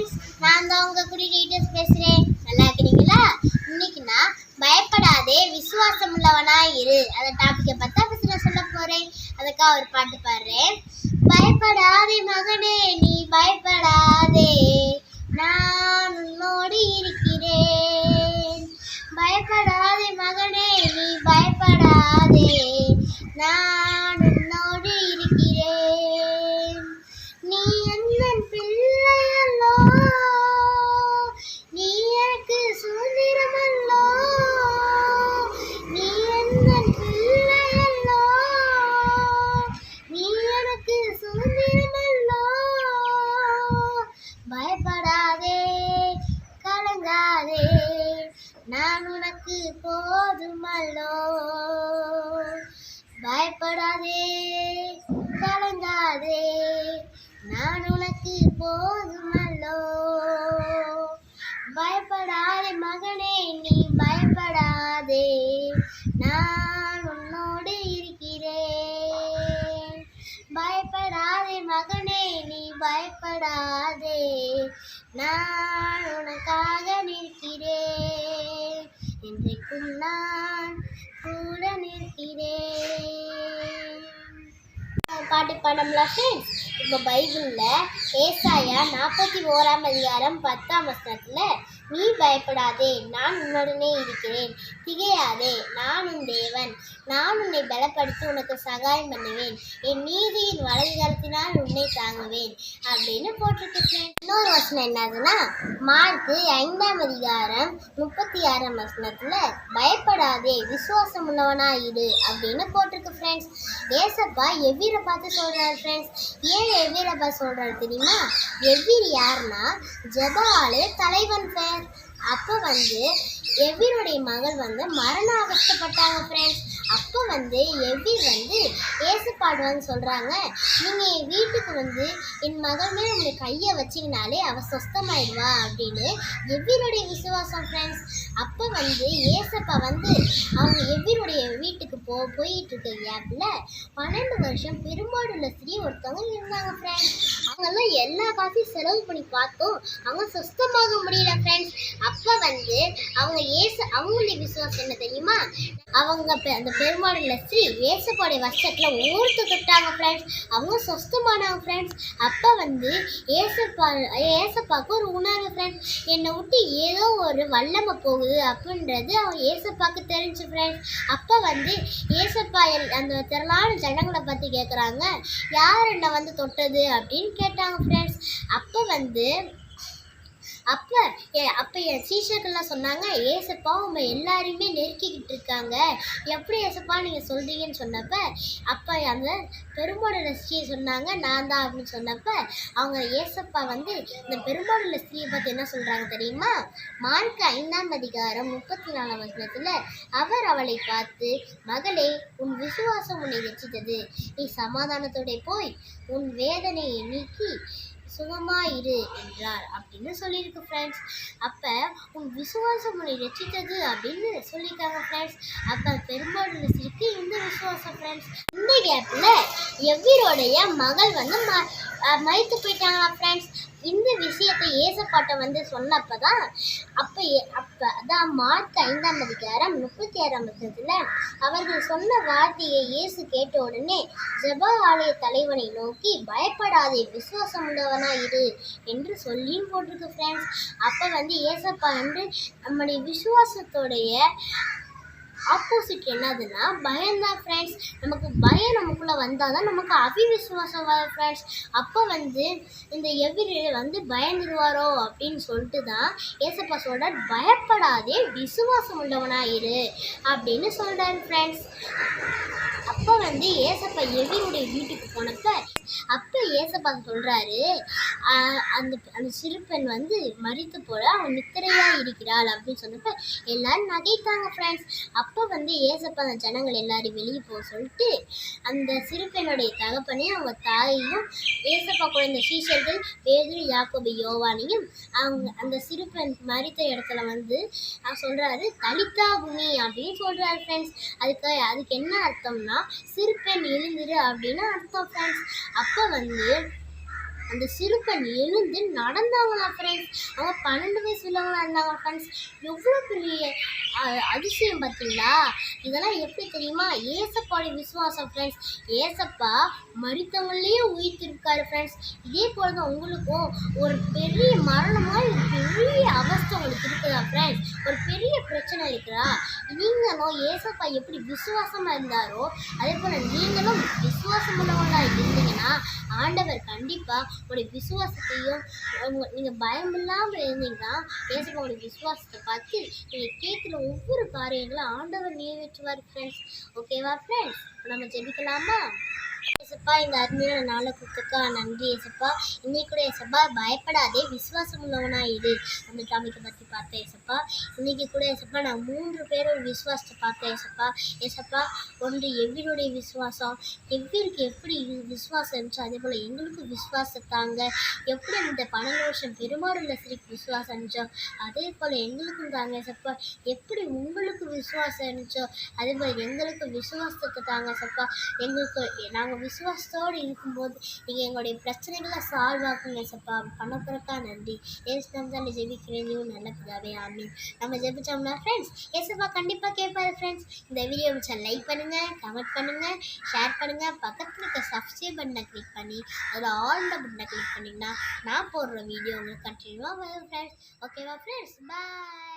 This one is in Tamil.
ஃப்ரெண்ட்ஸ் நான் தான் உங்க குடி டீட்டெயில்ஸ் பேசுறேன். நல்லா இருக்கிறீங்களா? இன்னைக்கு நான் பயப்படாதே விசுவாசம் உள்ளவனா இரு. அந்த டாபிக்கை பார்த்தா பத்தி நான் சொல்ல போறேன். அதுக்காக ஒரு பாட்டு பாடுறேன். பயப்படாதே மகனே நீ பயப்படாதே. நான் உன்னோடு இருக்கிறேன். பயப்படாதே மகனே நீ பயப்படாதே. நான் உனக்கு போதுமல்லோ. பயப்படாதே கலங்காதே. நான் உனக்கு போதுமல்லோ. பயப்படாதே மகனே நீ பயப்படாதே. நான் உன்னோடு இருக்கிறேன். பயப்படாதே மகனே நீ பயப்படாதே. நான் உனக்காக நிற்கிறேன். என்றைக்கும் நான் கூட நிற்கிறேன். பாட்டு பாடம்ல ஃப்ரெண்ட்ஸ் இப்போ பைபிளில் ஏசாயா நாற்பத்தி ஓராம் அதிகாரம் பத்தாம் வசனத்தில் நீ பயப்படாதே நான் உன்னுடனே இருக்கிறேன். திகையாதே நான் உன் தேவன். நான் உன்னை பலப்படுத்தி உனக்கு சகாயம் பண்ணுவேன். என் நீதியின் வலதுகரத்தினால் உன்னை தாங்குவேன். அப்படின்னு போட்டிருக்கேன் இன்னொரு வசனம் என்னதுன்னா மார்க்கு ஐந்தாம் அதிகாரம் முப்பத்தி ஆறாம் வசனத்தில் பயப்படாதே விசுவாசம் உள்ளவனா இரு. அப்படின்னு போட்டிருக்கு ஃப்ரெண்ட்ஸ் ஏசப்பா எவ்வீரை பார்த்து சொல்கிறார் ஃப்ரெண்ட்ஸ் ஏன் எவ்வீரப்பா சொல்கிறாரு தெரியுமா? எவ்விர் யாருன்னா ஜெபாலு தலைவன் பேர் அப்போ வந்து எவ்வீருடைய மகள் வந்து மரண அவஸ்தப்பட்டாங்க ஃப்ரெண்ட்ஸ் அப்போ வந்து எவ்வீர் வந்து ஏசு பாடுவான்னு சொல்கிறாங்க நீங்கள் என் வீட்டுக்கு வந்து என் மகள் மேலே உங்களை கையை வச்சிங்கனாலே அவள் சொஸ்தமாயிடுவா அப்படின்னு எவ்வீருடைய விசுவாசம் ஃப்ரெண்ட்ஸ் அப்போ வந்து ஏசப்பா வந்து அவங்க எவ்வீருடைய வீட்டுக்கு போ போயிட்டு இருக்க கேப்பில் பன்னெண்டு வருஷம் பெரும்பாடுள்ள ஸ்ரீ ஒருத்தவங்க இருந்தாங்க ஃப்ரெண்ட்ஸ் எல்லா காசையும் செலவு பண்ணி பார்த்தோம். அவங்க சுத்தமாக முடியல ஃப்ரெண்ட்ஸ் அப்போ வந்து அவங்க ஏசு அவங்களுடைய விசுவாசம் என்ன தெரியுமா? அவங்க அந்த பெருமாள் ஸ்ரீ ஏசப்பாடைய வருஷத்தில் ஊர்த்து தொட்டாங்க. ஃப்ரெண்ட்ஸ் அவங்க சொஸ்தமானாங்க ஃப்ரெண்ட்ஸ் அப்போ வந்து ஏசப்பா ஏசப்பாவுக்கு ஒரு உணர்வு ஃப்ரெண்ட்ஸ் என்னை விட்டு ஏதோ ஒரு வல்லமை போகுது அப்படின்றது அவங்க ஏசப்பாவுக்கு தெரிஞ்சு ஃப்ரெண்ட்ஸ் அப்போ வந்து ஏசப்பா எல்- அந்த திரளான ஜனங்களை பற்றி கேட்குறாங்க யார் என்னை வந்து தொட்டது அப்படின்னு கேட்டாங்க ஃப்ரெண்ட்ஸ் அப்போ வந்து அப்போ அப்போ என் சீஷர்கள்லாம் சொன்னாங்க ஏசப்பா அவங்க எல்லாரையுமே நெருக்கிக்கிட்டு இருக்காங்க. எப்படி ஏசப்பா நீங்கள் சொல்கிறீங்கன்னு சொன்னப்ப அப்போ அந்த பெருமாளுள்ள ஸ்ரீ சொன்னாங்க நான் தான் அப்படின்னு சொன்னப்போ அவங்க ஏசப்பா வந்து இந்த பெருமாளுள்ள ஸ்திரீயை பற்றி என்ன சொல்கிறாங்க தெரியுமா? மார்க் ஐந்தாம் அதிகாரம் முப்பத்தி நாலாம் வசனத்தில் அவர் அவளை பார்த்து மகளே உன் விசுவாசம் உன்னை ரட்சித்தது நீ சமாதானத்தோட போய் உன் வேதனையை நீக்கி சுகமாயிரு என்றார் அப்படின்னு சொல்லியிருக்கு ஃப்ரெண்ட்ஸ் அப்போ உன் விசுவாசம் உன்னை ரசித்தது அப்படின்னு சொல்லியிருக்காங்க ஃப்ரெண்ட்ஸ் அப்போ பெரும்பாலும் இருக்கு இந்த விசுவாசம் ஃப்ரெண்ட்ஸ் இந்த கேப்பில் எவ்வீரோடைய மகள் வந்து ம அஹ் போயிட்டாங்களா ஃப்ரெண்ட்ஸ் இந்த விஷயத்தை ஏசப்பாட்ட வந்து சொன்னப்போ தான் அப்போ அப்போ அதான் மார்க் ஐந்தாம் அதிகாரம் முப்பத்தி ஆறாம் வருஷத்தில் அவர்கள் சொன்ன வார்த்தையை இயேசு கேட்ட உடனே ஜப ஆலய தலைவனை நோக்கி பயப்படாதே விசுவாசம் உள்ளவனா இரு என்று சொல்லியும் போட்டிருக்கு ஃப்ரெண்ட்ஸ் அப்போ வந்து ஏசப்பா வந்து நம்முடைய விசுவாசத்தோடைய ஆப்போசிட் என்னதுன்னா பயம்தான் ஃப்ரெண்ட்ஸ் நமக்கு பயம் நமக்குள்ளே வந்தால் தான் நமக்கு அபிவிசுவாசம் வரும் ஃப்ரெண்ட்ஸ் அப்போ வந்து இந்த எவ்ரி வந்து பயந்துருவாரோ அப்படின்னு சொல்லிட்டு தான் ஏசப்பா சொல்கிறார் பயப்படாதே விசுவாசம் உள்ளவனாயிரு அப்படின்னு சொல்கிறார் ஃப்ரெண்ட்ஸ் அப்போ வந்து ஏசப்பா எவியுடைய வீட்டுக்கு போனப்ப அப்போ ஏசப்பா சொல்கிறாரு அந்த அந்த சிறுப்பெண் வந்து மறித்து போல அவன் நித்திரையாக இருக்கிறாள் அப்படின்னு சொன்னப்ப எல்லாரும் நகைத்தாங்க ஃப்ரெண்ட்ஸ் அப்போ வந்து ஏசப்பா அந்த ஜனங்கள் எல்லாரும் வெளியே போக சொல்லிட்டு அந்த சிறுப்பெண்ணுடைய தகப்பனையும் அவங்க தாயையும் ஏசப்பா குழந்தை சீசர்கள் சீஷர்கள் பேதுரு யாக்கோபு யோவானையும் அவங்க அந்த சிறுப்பெண் மறித்த இடத்துல வந்து அவர் சொல்கிறாரு தலிதா பூமி அப்படின்னு சொல்கிறாரு ஃப்ரெண்ட்ஸ் அதுக்கு அதுக்கு என்ன அர்த்தம்னா சிறுபெண் எழுந்திரு அப்படின்னு அர்த்தம் ஃப்ரெண்ட்ஸ் அப்போ வந்து அந்த சிறுபெண் எழுந்து நடந்தாங்களாம் ஃப்ரெண்ட்ஸ் அவன் பன்னெண்டு வயசு உள்ளவங்களா இருந்தாங்க ஃப்ரெண்ட்ஸ் எவ்வளோ பெரிய அதிசயம் பார்த்தீங்களா இதெல்லாம் எப்படி தெரியுமா? ஏசப்பாடி விசுவாசம் ஃப்ரெண்ட்ஸ் ஏசப்பா மறித்தவங்களையே உயிர்த்திருக்காரு ஃப்ரெண்ட்ஸ் இதே போல தான் உங்களுக்கும் ஒரு பெரிய மரணமாக ஒரு பெரிய அவஸ்தை உங்களுக்கு இருக்குதா ஃப்ரெண்ட்ஸ் ஒரு பெரிய பிரச்சனை இருக்குதா? நீங்களும் ஏசப்பா எப்படி விசுவாசமாக இருந்தாரோ அதே போல் நீங்களும் விசுவாசம் உள்ளவங்களாக இருந்தீங்கன்னா ஆண்டவர் கண்டிப்பாக உங்களுடைய விசுவாசத்தையும் உங்க- நீங்க பயம் இல்லாமல் இருந்தீங்கன்னா ஏசப்பா உங்களுடைய விசுவாசத்தை பார்த்து நீங்கள் கேட்குற ஒவ்வொரு காரியங்களும் ஆண்டவர் நிறைவேற்றுவார் ஃப்ரெண்ட்ஸ் ஓகேவா ஃப்ரெண்ட்ஸ் நம்ம ஜெபிக்கலாமா? ஏசப்பா இந்த அருமையான நாளை கொடுத்துக்கா நன்றி ஏசப்பா. இன்னைக்கு கூட ஏசப்பா பயப்படாதே விசுவாசம் உள்ளவனா இரு அந்த டாமிக்கை பற்றி பார்த்தேன் ஏசப்பா. இன்னைக்கு கூட ஏசப்பா நான் மூன்று பேரோட விசுவாசத்தை பார்த்தேன் ஏசப்பா. ஏசப்பா ஒன்று எவ்வினுடைய விசுவாசம் எவ்விற்கு எப்படி விசுவாசம் இருந்துச்சோ அதே போல் எங்களுக்கும் விசுவாசத்தாங்க எப்படி இந்த பன்னெண்டு வருஷம் பெருமாறுள்ள ஸ்ரீக்கு விசுவாசம் இருந்துச்சோ அதே போல் எங்களுக்கும் தாங்க ஏசப்பா. எப்படி உங்களுக்கு விசுவாசம் இருந்துச்சோ அதே போல் எங்களுக்கு விசுவாசத்தை தாங்க ஏசப்பா. எங்களுக்கு நாங்கள் விசுவாசத்தோடு இருக்கும்போது நீங்கள் எங்களுடைய பிரச்சனைகளை சால்வ் ஆக்குங்க சப்பா. பண்ண நன்றி. ஏசு தான் ஜெபிக்கிறேன். நீயும் நல்ல பிதாவே. ஆமீன். நம்ம ஜெபிச்சோம்னா ஃப்ரெண்ட்ஸ் ஏசப்பா கண்டிப்பாக கேட்பாரு ஃப்ரெண்ட்ஸ் இந்த வீடியோ பிடிச்சா லைக் பண்ணுங்கள் கமெண்ட் பண்ணுங்கள் ஷேர் பண்ணுங்கள் பக்கத்தில் இருக்க சப்ஸ்கிரைப் பட்டனை கிளிக் பண்ணி அதில் ஆல் பட்டனை கிளிக் பண்ணிங்கன்னா நான் போடுற வீடியோ உங்களுக்கு கண்டினியூவாக வரும் ஃப்ரெண்ட்ஸ் ஓகேவா ஃப்ரெண்ட்ஸ் பாய்